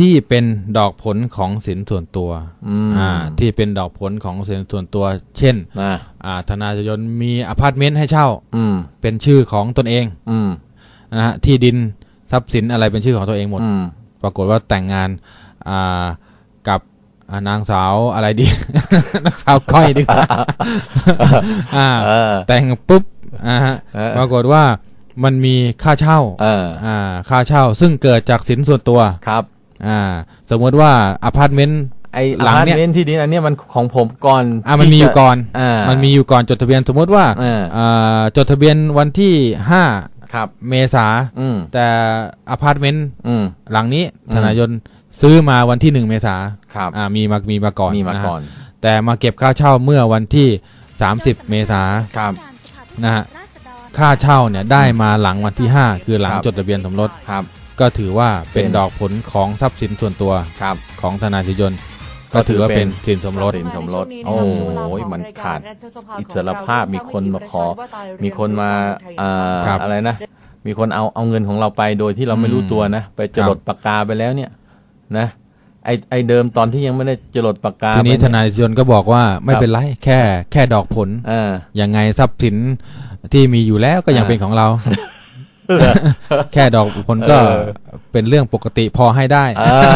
ที่เป็นดอกผลของสินส่วนตัวอืมอ่าที่เป็นดอกผลของสินส่วนตัว เช่นนะอ่าธนาชยนมีอพาร์ตเมนต์ให้เช่า อืมเป็นชื่อของตนเองอืมนะฮะที่ดินทรัพย์สินอะไรเป็นชื่อของตัวเองหมดอืมปรากฏว่าแต่งงานอ่ากับอ่านางสาวอะไรดีนางสาวก้อยดีกว่าอ่าเออแต่งปุ๊บอ่าฮะเออปรากฏว่ามันมีค่าเช่าเอออ่าค่าเช่าซึ่งเกิดจากสินส่วนตัวครับ อ่าสมมติว่าอพาร์ตเมนต์ไอ้หลังอพาร์ตเนี่ยเมนต์ที่ดินอันเนี้ยมันของผมก่อนอ่ามันมีอยู่ก่อนอ่ามันมีอยู่ก่อนจดทะเบียนสมมติว่าเอออ่าจดทะเบียนวันที่ห้าครับเมษาอืมแต่อพาร์ตเมนต์อืมหลังนี้อืมธนายนซื้อมาวันที่หนึ่งเมษาครับอ่ามีมามีมาก่อนมีมาะฮะก่อน แต่มาเก็บค่าเช่าเมื่อวันที่30เมษาครับนะฮะค่าเช่าเนี่ยได้มาหลังวันที่5คือหลังครับจดทะเบียนสมรสครับ ก็ถือว่าเป็นเป็นดอกผลของทรัพย์สินส่วนตัวครับของธนาธิยนก็ก็ถืถืออว่าเป็เป็นนสินสมรสสินสมรส โอ้ยมันขาดอิสรภาพมีคนมาขอ มีคนมาอ่าครับอะไรนะ มีคนเอาเอาเงินของเราไปโดยที่เราไม่รู้อืมตัวนะ ไปจรดครับปากกาไปแล้วเนี่ย นะ ไอไอเดิมตอนที่ยังไม่ได้จรดปากกา ทีนี้ไปธเยนาธิยนก็บอกว่าไม่เป็นไรแค่แค่ดอกผลเออยังไงทรัพย์สินที่มีอยู่แล้วก็ยังอ่าเป็นของเรา แค่ดอกผลก็เออเป็นเรื่องปกติพอให้ได้เออ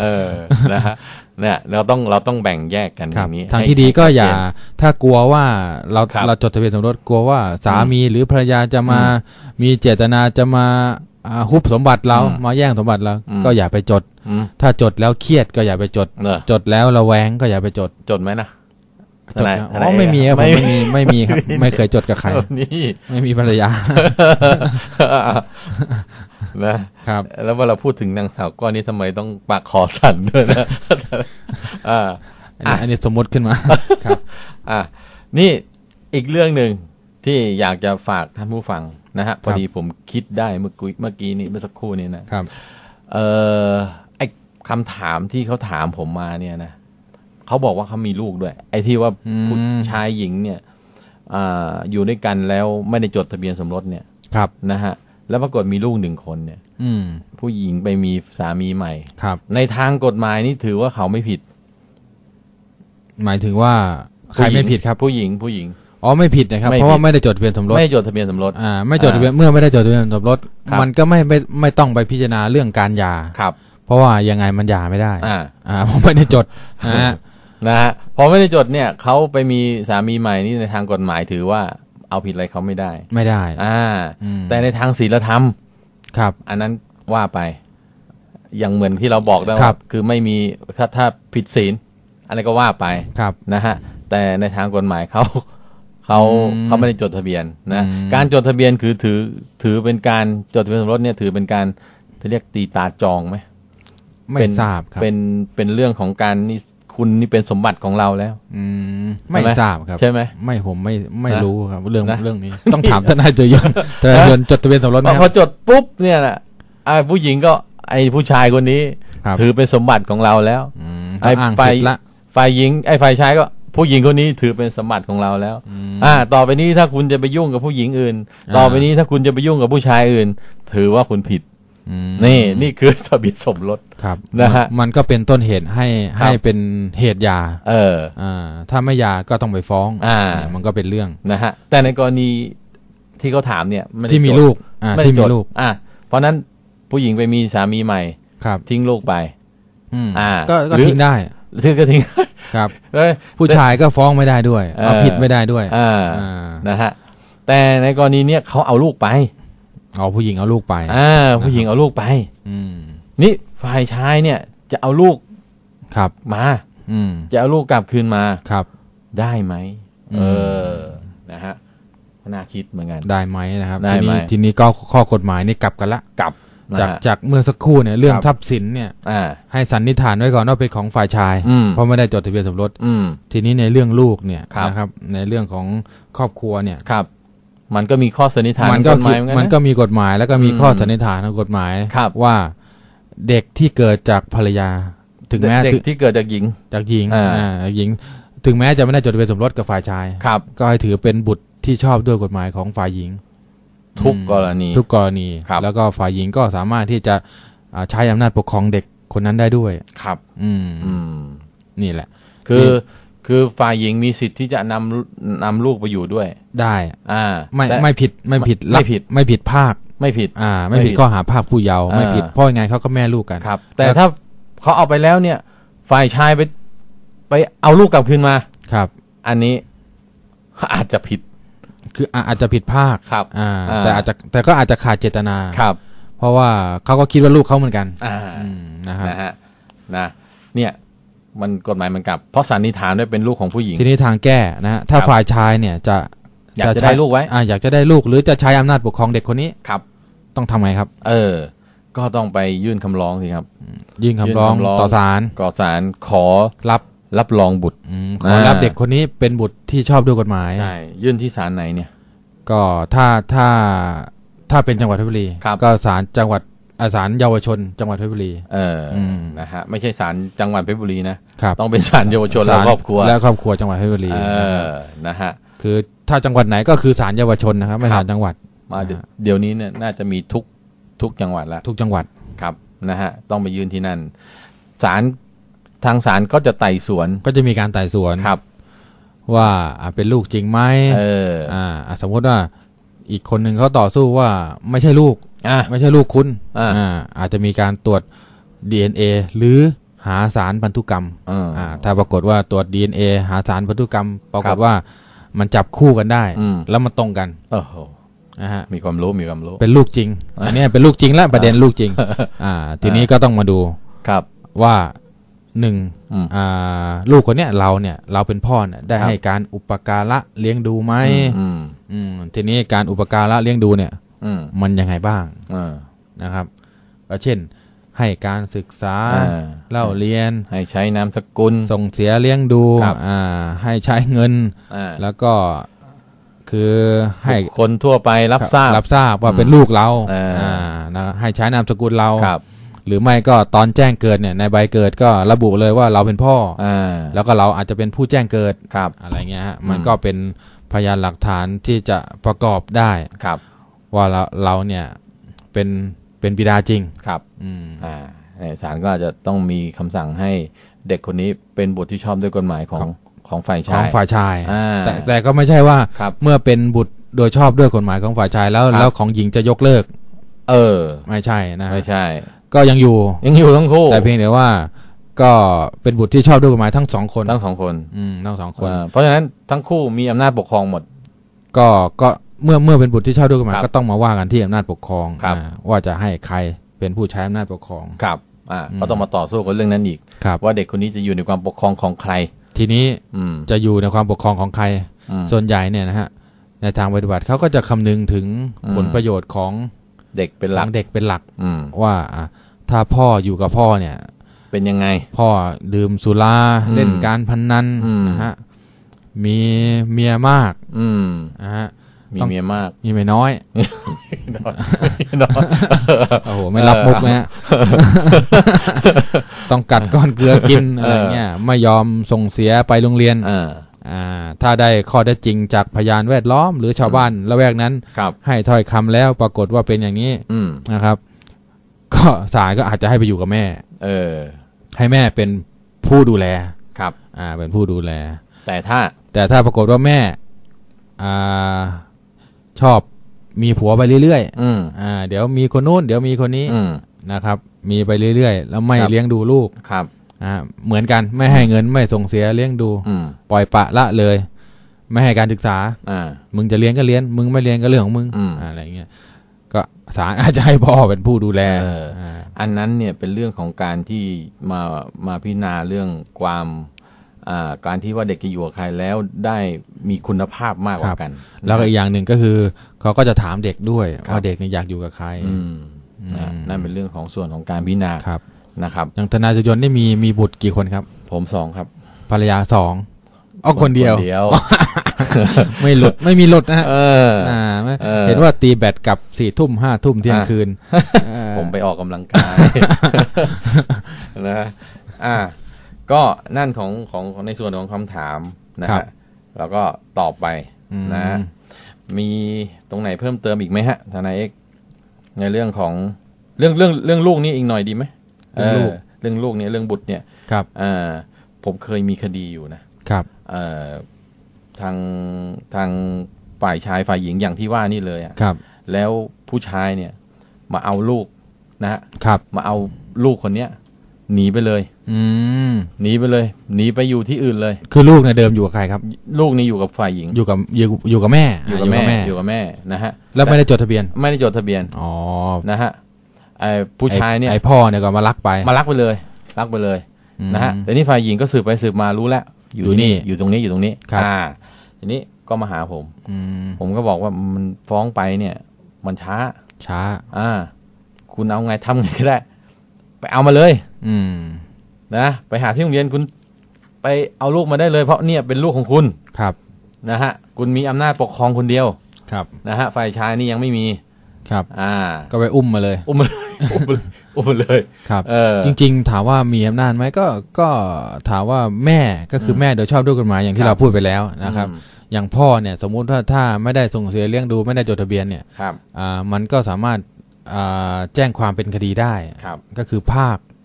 เออนะฮะเนี่ยเราต้องเราต้องแบ่งแยกกันอครับย่างนี้ทางให้ที่ดีก็ให้ชัอย่าเจนถ้ากลัวว่าเราครับเราจดทะเบียนสมรสกลัวว่าสามีหรือภรรยาจะมา มีเจตนาจะมาอ่าฮุบสมบัติเราอืมมาแย่งสมบัติเราอืมก็อย่าไปจดอืมถ้าจดแล้วเครียดก็อย่าไปจดเนอะจดแล้วระแวงก็อย่าไปจดจดไหมนะ จดทนายครับทนายอ๋อไม่มีครับผมไม่ไม่มีไม่มีครับ ไม่เคยจดกับใครนี่ไม่มีภรรยานะครับ แล้วเวลาพูดถึงนางสาวก้อนนี้ทำไมต้องปากคอสั่นด้วยนะอ่าอันนี้อันนี้สมมติขึ้นมาครับ อะนี่อีกเรื่องหนึ่งที่อยากจะฝากท่านผู้ฟังนะฮะพอดีผมคิดได้เมื่อกี้เมื่อกี้นี้เมื่อสักครู่นี้นะครับ เอ่อไอคำถามที่เขาถามผมมาเนี่ยนะ เขาบอกว่าเขามีลูกด้วย ไอ้ที่ว่าอืมผู้ชายหญิงเนี่ยอ่าอยู่ด้วยกันแล้วไม่ได้จดทะเบียนสมรสเนี่ยครับนะฮะ แล้วปรากฏมีลูกหนึ่งคนเนี่ย อืมผู้หญิงไปมีสามีใหม่ครับ ในทางกฎหมายนี่ถือว่าเขาไม่ผิด หมายถึงว่าใครไม่ผิดครับ ผู้หญิงผู้หญิงอ๋อไม่ผิดนะครับไม่เพราะว่าผิดไม่ได้จดทะเบียนสมรสไม่จดทะเบียนสมรสอ่าไม่จดทะเบียนเมื่อไม่ได้จดทะเบียนสมรสครับมันก็ไม่ไม่ไม่ต้องไปพิจารณาเรื่องการหย่าครับ เพราะว่ายังไงมันหย่าไม่ได้ อ่า อ่าผมไม่ได้จดนะฮะ นะฮะพอไม่ได้จดเนี่ยเขาไปมีสามีใหม่นี่ในทางกฎหมายถือว่าเอาผิดอะไรเขาไม่ได้ ไม่ได้ อ่าอืมแต่ในทางศีลธรรม ครับ อันนั้นว่าไป อย่างเหมือนที่เราบอกได้ครัว่าบคือไม่มีถ้าถ้าผิดศีล อะไรก็ว่าไป ครับ นะฮะ แต่ในทางกฎหมายเขาเขาอืมเขาไม่ได้จดทะเบียนนะอืมการจดทะเบียนคือถือถือเป็นการจดทะเบียนสมรสเนี่ยถือเป็นการเขาเรียกตีตาจองไหมไม่เป็นทราบครับ เป็นเป็นเรื่องของการนี่ คุณนี่เป็นสมบัติของเราแล้ว อืมไม่ใช่ไหมทราบครับ ใช่ไหมไม่ผมไม่ไม่นะรู้ครับ เรื่องนะเรื่องนี้ ต้องถามทนายจยนต์ทนายจยนต์จดทะเบียนสมรสไหมพอคพอรับจดปุ๊บเนี่ยนะไอ้ผู้หญิงก็ ไอ้ผู้ชายคนนี้ครับถือเป็นสมบัติของเราแล้วอืมไอ้ก็อ้างไฟสิทธิ์ละฝ่ายหญิง ไอ้ฝ่ายชายก็ผู้หญิงคนนี้ถือเป็นสมบัติของเราแล้วอืมอ่า ต่อไปนี้ถ้าคุณจะไปยุ่งกับผู้หญิงอื่นอ่าต่อไปนี้ถ้าคุณจะไปยุ่งกับผู้ชายอื่น ถือว่าคุณผิดอืม นี่นี่คือทะเบียนสมรสครับนะฮะมันมันก็เป็นต้นเหตุให้ครับให้เป็นเหตุหยา เอออ่าถ้าไม่หยาก็ต้องไปฟ้อง อ่าเนี่ยมันก็เป็นเรื่องนะฮะแต่ในกรณีที่เขาถามเนี่ยไได้ที่มีจดลูกอ่าไม่ได้ที่จมีดลูก อ่าเพราะนั้นผู้หญิงไปมีสามีใหม่ครับ ทิ้งลูกไปอืมอ่า ก็ก็หรือทิ้งได้ทิ้งก็ทิ้งครับเอ้ยผู้ชายก็ฟ้องไม่ได้ด้วยเออเอาผิดไม่ได้ด้วยอ่าอ่านะฮะแต่ในกรณีเนี้ยเขาเอาลูกไป เอาผู้หญิงเอาลูกไปอ่าผู้หญิงเอาลูกไป อืมนี่ฝ่ายชายเนี่ยจะเอาลูกครับมา อืมจะเอาลูกกลับคืนมาครับ ได้ไหมอืมเออนะฮะน่าคิดเหมือนกันได้ไหมนะครับได้ทีไหมนี้ทีนี้ก็ข้อกฎหมายนี่กลับกันละกลับนะจากฮะจากเมื่อสักครู่เนี่ยเรื่องครับทรัพย์สินเนี่ยอ่าให้สันนิษฐานไว้ก่อนว่าเป็นของฝ่ายชายอืมเพราะไม่ได้จดทะเบียนสมรสอืมทีนี้ในเรื่องลูกเนี่ยครับนะครับ ในเรื่องของครอบครัวเนี่ยครับ มันก็มีข้อสันนิษฐานมันก็ของฎหคือมายเหมือนกันมันนะก็มีกฎหมายแล้วก็มีอืมข้อสันนิษฐานทางกฎหมายครับว่าเด็กที่เกิดจากภรรยา ถึงแม้เด็กถึงที่เกิดจากหญิงจากหญิงอ่าอ่าหญิง ถึงแม้จะไม่ได้จดทะเบียนสมรสกับฝ่ายชายครับ ก็ให้ถือเป็นบุตรที่ชอบด้วยกฎหมายของฝ่ายหญิง ทุกอืมกรณี ทุกกรณีครับแล้วก็ฝ่ายหญิงก็สามารถที่จะอ่าใช้อำนาจปกครองเด็กคนนั้นได้ด้วยครับ อืมอืมนี่แหละ คือ คือฝ่ายหญิงมีสิทธิ์ที่จะนำนำลูกไปอยู่ด้วย ได้ อ่า ไม่แต่ ไม่ผิดไม่ผิดไม่ผิด ไม่ผิดภาค ไม่ผิด อ่า ไม่ผิดไม่ผิดข้อหาภาคผู้เยาว์อ่า ไม่ผิดเพราะยังไงเขาก็แม่ลูกกันครับ แต่ถ้าเขาเอาไปแล้วเนี่ย ฝ่ายชายไปไปเอาลูกกลับคืนมา ครับ อันนี้ อาจจะผิด คืออะอาจจะผิดภาคครับอ่า อ่า แต่อาจจะแต่ก็อาจจะขาดเจตนา ครับ เพราะว่าเขาก็คิดว่าลูกเขาเหมือนกัน อ่า อืมนะครับ นะฮะนะเนี่ย มันกฎหมายมันกลับ เพราะสันนิษฐานด้วยเป็นลูกของผู้หญิง ทีนี้ทางแก้นะฮะถ้าครับฝ่ายชายเนี่ยจะอยากจะใช้ได้ลูกไว้อ่าอยากจะได้ลูกหรือจะใช้อำนาจปกครองเด็กคนนี้ครับ ต้องทำไงครับ เออ ก็ต้องไปยื่นคำร้องสิครับ ยื่นคำร้องยื่นคำร้องต่อศาลก่อสารขอรับรับรองบุตรอืมขอรับอ่าเด็กคนนี้เป็นบุตรที่ชอบด้วยกฎหมายใช่ยื่นที่ศาลไหนเนี่ย ก็ถ้าถ้าถ้าเป็นจังหวัดเพชรบุรีครับก็ศาลจังหวัดอา ศาลเยาวชน จังหวัดเพชรบุรี เอออมนะฮะไม่ใช่ศาลจังหวัดเพชรบุรีนะครับต้องเป็นศาลเยาวชนและศาลครอบครัวและครอบครัวจังหวัดเพชรบุรีเออนะฮะคือถ้าจังหวัดไหนก็คือศาลเยาวชนนะครับไม่ครับศาลจังหวัดมาเดี๋ยวเดี๋ยวนี้เนี่ยน่าจะมีทุกทุกจังหวัดแล้วทุกจังหวัดครับนะฮะต้องไปยื่นที่นั่นศาลทางศาลก็จะไต่สวนก็จะมีการไต่สวนครับ ว่าอะเป็นลูกจริงไหมเอออ่าอะสมมติว่าอีกคนหนึ่งเขาต่อสู้ว่าไม่ใช่ลูกอะ ไม่ใช่ลูกคุณอ่าอ่าอาจจะมีการตรวจ DNA หรือหาสารพันธุกรรมเอออ่าถ้าปรากฏว่าตรวจ DNA หาสารพันธุกรรม ปราคกรัฏบว่ามันจับคู่กันได้อืมแล้วมันตรงกันโอ้โหนะฮะมีความรู้มีความรู้เป็นลูกจริง อันเนี้ยเป็นลูกจริงแล้วประเด็นลูกจริง อ่า ทีนี้ก็ต้องมาดูครับว่าหนึ่งอืมอ่าลูกคนเนี้ยเราเนี่ย เราเป็นพ่อเนี่ยได้ครับให้การอุปการะเลี้ยงดูไหมอืมอืมทีนี้การอุปการะเลี้ยงดูเนี่ยอื มมันยังไงบ้างเออนะครับก็เช่น ให้การศึกษาอ่าเล่าเรียน ให้ใช้นามสกุล ส่งเสียเลี้ยงดูครับอ่าให้ใช้เงินอ่าแล้วก็คือให้บุคคนทั่วไปรับทราบรับทราบว่าอืมเป็นลูกเราอ่าอ่านะให้ใช้นามสกุลเราครับหรือไม่ก็ตอนแจ้งเกิดเนี่ยในใบเกิดก็ระบุเลยว่าเราเป็นพ่อออ่าแล้วก็เราอาจจะเป็นผู้แจ้งเกิดครับอะไรเงี้ยฮะอืมมันก็เป็นพยานหลักฐานที่จะประกอบได้ครับ ว่าเราเราเนี่ยเป็นเป็นบิดาจริงครับอืมอ่าเนี่ยศาลก็อาจจะต้องมีคำสั่งให้เด็กคนนี้เป็นบุตรที่ชอบด้วยกฎหมายของของฝ่ายขอชางยฝ่ายชายอ่าแต่แต่ก็ไม่ใช่ว่าครับเมื่อเป็นบุตรโดยชอบด้วยกฎหมายของฝ่ายชายแล้วครับแล้วของหญิงจะยกเลิก เออ ไม่ใช่นะฮะไม่ใช่ ก็ยังอยู่ยังอยู่ทั้งคู่ แต่เพียงแต่ว่าก็เป็นบุตรที่ชอบด้วยกฎหมายทั้งสองคนทั้งสองคน อืมทั้งสองคนอ่าเพราะฉะนั้นทั้งคู่มีอำนาจปกครองหมด ก็ก็ เมื่อเมื่อเป็นบุตรที่ชอบด้วยกฎหมายครับก็ต้องมาว่ากันที่อำนาจปกครองครับอ่าว่าจะให้ใครเป็นผู้ใช้อำนาจปกครองครับอ่าอืมก็ต้องมาต่อสู้กับเรื่องนั้นอีกครับว่าเด็กคนนี้จะอยู่ในความปกครองของใคร ทีนี้อืมจะอยู่ในความปกครองของใครอืมส่วนใหญ่เนี่ยนะฮะในทางปฏิบัติเขาก็จะคำนึงถึงอืมผลประโยชน์ของเด็กเป็นขหลัอกงเด็กเป็นหลักอืมว่าอะถ้าพ่ออยู่กับพ่อเนี่ย เป็นยังไง พ่อดื่มสุราอืมเล่นการพนนันอืมนะฮะมีเมียมาก อืมนะฮะ มีต้องเมียมาก มีเมียน้อยน้อยโอ้โหไม่รับมุกนะฮะต้องกัดก้อนเกลือกินอะไรเงี้ยไม่ยอมส่งเสียไปโรงเรียนอ่าอ่าถ้าได้ข้อได้จริงจากพยานแวดล้อม หรือชาวบ้านละแวกนั้นครับให้ถ้อยคำแล้วปรากฏว่าเป็นอย่างนี้อืมนะครับ ก็ศาลก็อาจจะให้ไปอยู่กับแม่ เออ ให้แม่เป็นผู้ดูแลครับ อ่า เป็นผู้ดูแล แต่ถ้า แต่ถ้าปรากฏว่าแม่ อ่า ชอบมีผัวไปเรื่อยอืมๆอ่า เดี๋ยวมีคนนู้นเดี๋ยวมีคนนี้อืมนะครับ มีไปเรื่อยๆ แล้วไม่ครับเลี้ยงดูลูกครับอ่าเหมือนกันไม่ให้เงินไม่ส่งเสียเลี้ยงดู อืมปล่อยปละละเลย ไม่ให้การศึกษา อ่า มึงจะเรียนก็เรียนมึงไม่เรียนก็เรื่องของมึงอืม อะไรเงี้ยก็ศาลอาจจะให้พ่อเป็นผู้ดูแลเอออ่าอันนั้นเนี่ยเป็นเรื่องของการที่มามาพิจารณาเรื่องความอ่า การที่ว่าเด็กจะอยู่กับใครแล้วได้มีคุณภาพมากกว่ากัน แล้วก็อีกอย่างหนึ่งก็คือเขาก็จะถามเด็กด้วยครับว่าเด็กเนี่ยอยากอยู่กับใครอืมอืมนะนั่นเป็นเรื่องของส่วนของการพิจารณาครับนะครับอย่างธนาจยนต์นี่มีมีบุตรกี่คนครับ ผมสองครับ ภรรยาสองอ๋อคนเดียวคนเดียวไม่หลุดไม่มีหลุดนะฮะเอออ่าไม่เออเห็นว่าตีแบตกลับสี่ทุ่มห้าทุ่มเที่ยงอะคืนเออผมไปออกกำลังกายนะอ่า ก็นั่นของของของในส่วนของคำถามนะฮะแล้วก็ตอบไปอืมนะมีตรงไหนเพิ่มเติมอีกไหมฮะทนายเอกในเรื่องของเรื่องเรื่องเรื่องลูกนี่อีกหน่อยดีไหมเรื่องลูกเรื่องลูกเนี่ยเรื่องบุตรเนี่ยครับอ่าผมเคยมีคดีอยู่นะครับเอ่อทางทางฝ่ายชายฝ่ายหญิงอย่างที่ว่านี่เลยอะครับ แล้วผู้ชายเนี่ย มาเอาลูกนะฮะครับ มาเอาลูกคนเนี้ย หนีไปเลย อืมหนีไปเลย หนีไปอยู่ที่อื่นเลย คือลูกเนี่ยเดิมอยู่กับใครครับ ลูกนี่อยู่กับฝ่ายหญิง อยู่กับอยู่อยู่กับแม่อยู่กับแม่อยู่กับแม่นะฮะแล้วไม่ได้จดทะเบียน ไม่ได้จดทะเบียนอ๋อนะฮะไอ้ผู้ชายเนี่ยไอไอพ่อเนี่ยก็มาลักไป มารักไปเลย รักไปเลยอืมนะฮะแต่นี่ฝ่ายหญิงก็สืบไปสืบมารู้แล้ว อยู่ที่นี่อยู่ตรงนี้อยู่ตรงนี้ครับอ่าทีนี้ก็มาหาผมอืมผมก็บอกว่ามันฟ้องไปเนี่ย มันช้า ช้า อ่า คุณเอาไงทำไงก็ได้ ไปเอามาเลย อืม นะ ไปหาที่โรงเรียนคุณ ไปเอาลูกมาได้เลย เพราะเนี่ยเป็นลูกของคุณครับ นะฮะ คุณมีอำนาจปกครองคนเดียว ครับ นะฮะฝ่ายชายนี่ยังไม่มีครับ อ่า ก็ไปอุ้มมาเลย อุ้มมาเลยอุ้มมาเลยอุ้มมาเลยครับเออจริง ๆ ถามว่ามีอำนาจไหมก็ก็ถามว่าแม่ก็คือแม่โดยชอบด้วยกฎหมายอย่างที่ครับเราพูดไปแล้วนะครับอืมอย่างพ่อเนี่ย สมมุติถ้าถ้าไม่ได้ส่งเสียเลี้ยงดูไม่ได้จดทะเบียนเนี่ยครับอ่ามันก็สามารถอ่าแจ้งความเป็นคดีได้ครับก็คือภาคอืม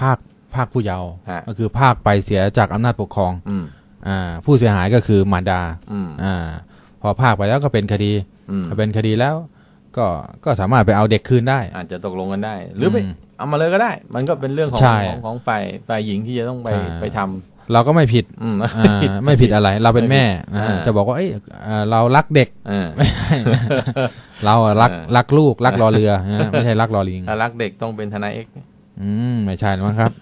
ภาคภาคผู้เยาว์ฮะก็คือภาคไปเสียจากอำนาจปกครองอืมอ่าผู้เสียหายก็คือมารดาอืมอ่าพอภาคไปแล้วก็เป็นคดีอืมพอเป็นคดีแล้วก็ก็สามารถไปเอาเด็กคืนได้ อาจจะตกลงกันได้ หรือไปอืมเอามาเลยก็ได้ มันก็เป็นเรื่องของใช่ของของฝ่ายฝ่ายหญิงที่จะต้องไปใช่ไปทำเราก็ไม่ผิดอืมอ่าไม่ผิดอะไร เราเป็นแม่ไม่ผิดอ่าอ่าจะบอกว่าเอ้ยอ่าเรารักเด็กเออเราอะรักเออรักลูกรักรอเรือนะไม่ใช่รักรอลิงถ้ารักเด็กต้องเป็นทนายเอก อืมไม่ใช่มั้งครับ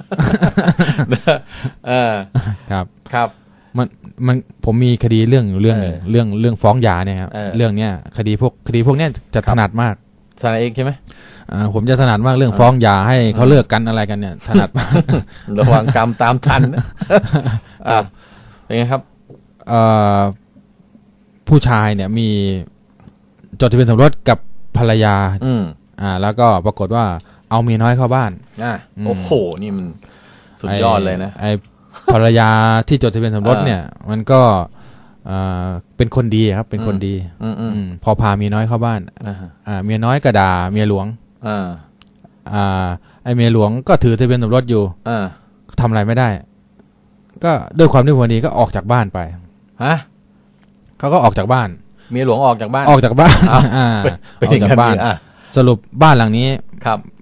เออครับครับ มันมันผมมีคดีเรื่องเรื่องหนึ่งเออเรื่องเรื่องฟ้องหย่าเนี่ยครับเออเรื่องเนี้ยคดีพวกคดีพวกเนี้ยจะถนัดมากทนายเอกใช่ไหมอ่าผมจะถนัดมากเรื่องฟ้องหย่าให้เขาเลิกกันอะไรกันเนี่ยถนัดมากระวังกรรมตามทันนะอะเป็นไงครับเอ่อผู้ชายเนี่ยมีจดทะเบียนสมรสกับภรรยา อืมอ่า แล้วก็ปรากฏว่า เอาเมียน้อยเข้าบ้านอะอืมโอ้โห นี่มันสุดยอดเลยนะไอภรรยาที่จดทะเบียนสมรสอ่าเนี่ย มันก็อ่าเป็นคนดีครับ เป็นคนดีอืมอืมอืมพอพาเมียน้อยเข้าบ้านอ่าฮะอ่าเมียน้อยก็ด่าเมียหลวงอ่าอ่า ไอเมียหลวงก็ถือทะเบียนสมรสอยู่อ่าทำอะไรไม่ได้ ก็ด้วยความที่พอดีก็ออกจากบ้านไปฮะเขาก็ออกจากบ้าน เมียหลวงออกจากบ้านออกจากบ้านอ้าวอ่าเป็นออกอย่างจากนั้นบ้านอะสรุปบ้านหลังนี้ครับอ่า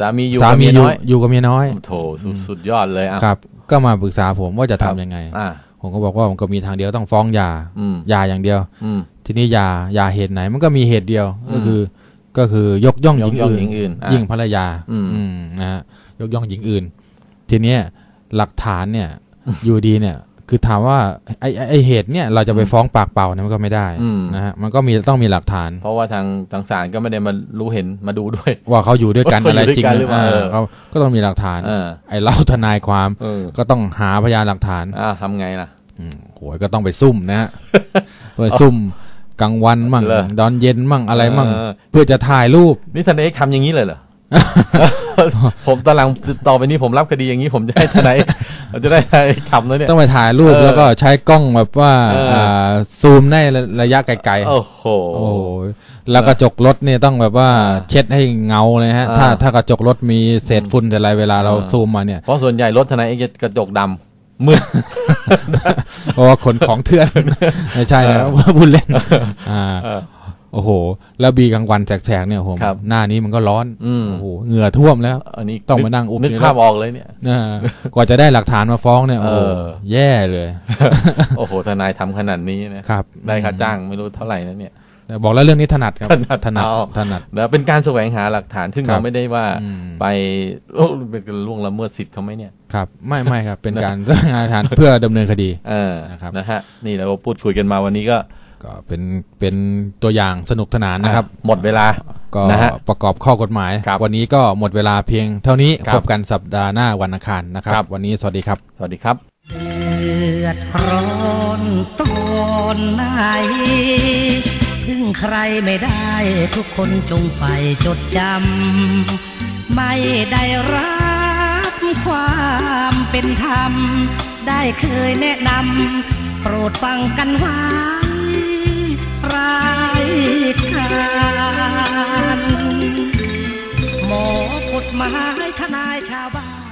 สามีอยู่สากับมีเมียอยู่น้อยอยู่กับเมียน้อยโถสุดสุดยอดเลยอะครับ ก็มาปรึกษาผมว่าจะครัทำบยังไงอ่าผมก็บอกว่าผมก็มีทางเดียวต้องฟ้องหย่าอืมหย่าอย่างเดียวอืมทีนี้หย่าหย่าเหตุไหน มันก็มีเหตุเดียวอืมก็คือ ก็คือยกย่องหยญิกงย่องอื่หญินงอื่นอะยิ่งภรรยา อืมอืมนะฮะยกย่องหญิงอื่น ทีเนี้ยหลักฐานเนี่ยอยู่ดีเนี่ย คือถามว่าไอ้ไอ้ไอ้เหตุเนี่ยเราจะไปฟ้องปากเปล่าเนี่ยมันก็ไม่ได้อืมนะฮะมันก็มีต้องมีหลักฐาน เพราะว่าทางทางศาลก็ไม่ได้มารู้เห็นมาดูด้วย ว่าเขาอยู่ด้วยกันว่าอะไรเขาอยู่จริงด้วยกันหรือเปล่าอ่าเออเขาก็ต้องมีหลักฐานเออไอ้เราทนายความเออก็ต้องหาพยานหลักฐานอ่าทำไงล่ะอืมโหยก็ต้องไปซุ่มนะฮะไปซุ่มกลางวันมั่งเหรอตอนเย็นมั่งอะไรมั่งเออเพื่อจะถ่ายรูปนี่ทนายเอกทำอย่างนี้เลยเหรอ ผมตอนหลังต่อไปนี้ผมรับคดีอย่างนี้ผมจะให้ทนายเอกเราจะได้ทนายเอกทำแล้วเนี่ยต้องไปถ่ายรูปเออแล้วก็ใช้กล้องแบบว่าเอออ่าซูมได้ระยะไกลๆโอ้โหโอ้โหแล้วกระจกรถเนี่ยต้องแบบว่าอ่าเช็ดให้เงาเลยฮะอ่าถ้าถ้ากระจกรถมีเศษฝุ่นแต่อะไรเวลาเราอ่าซูมมาเนี่ยเพราะส่วนใหญ่รถทนายเอกจะกระจกดำมืดเพราะว่าขนของเถื่อนไม่ใช่นะครับพูดเล่นอ่าเออ โอ้โห แล้วบีกลางวันแสกๆเนี่ยผมครับหน้านี้มันก็ร้อนอืมโอ้โหเหงื่อท่วมแล้ว อันนี้ต้องมานั่งอุบนึกอยู่ภาพออกเลยเนี่ยนะกว่าจะได้หลักฐานมาฟ้องเนี่ยโอ้โหเออแย่เลย โอ้โหทนายทำขนาดนี้นะครับ ได้ค่าจ้างไม่รู้เท่าไหร่นะเนี่ยแต่บอกแล้วเรื่องนี้ถนัดครับ ถนัดถนัดเอาถนัดนะเป็นการแสวงหาหลักฐาน ซึ่งครับเราไม่ได้ว่าอืมไปโอ้เป็นการล่วงละเมิดสิทธิ์เขาไหมเนี่ยครับ ไม่ไม่ครับ เป็นการงานฐานเพื่อดำเนินคดีเออนะครับนะฮะนี่เราก็พูดคุยกันมาวันนี้ก็ ก็เป็นเป็นตัวอย่างสนุกสนานนะครับอะหมดเวลาก็นะฮะประกอบข้อกฎหมายครับวันนี้ก็หมดเวลาเพียงเท่านี้ครับพบกันสัปดาห์หน้าวันอังคารนะครับครับ วันนี้สวัสดีครับ สวัสดีครับเดือดร้อนตอนไหนพึ่งใครไม่ได้ทุกคนจงใฝ่จดจำไม่ได้รับความเป็นธรรม ได้เคยแนะนำโปรดฟังกันไว้รายการหมอกฎหมายทนายชาวบ้าน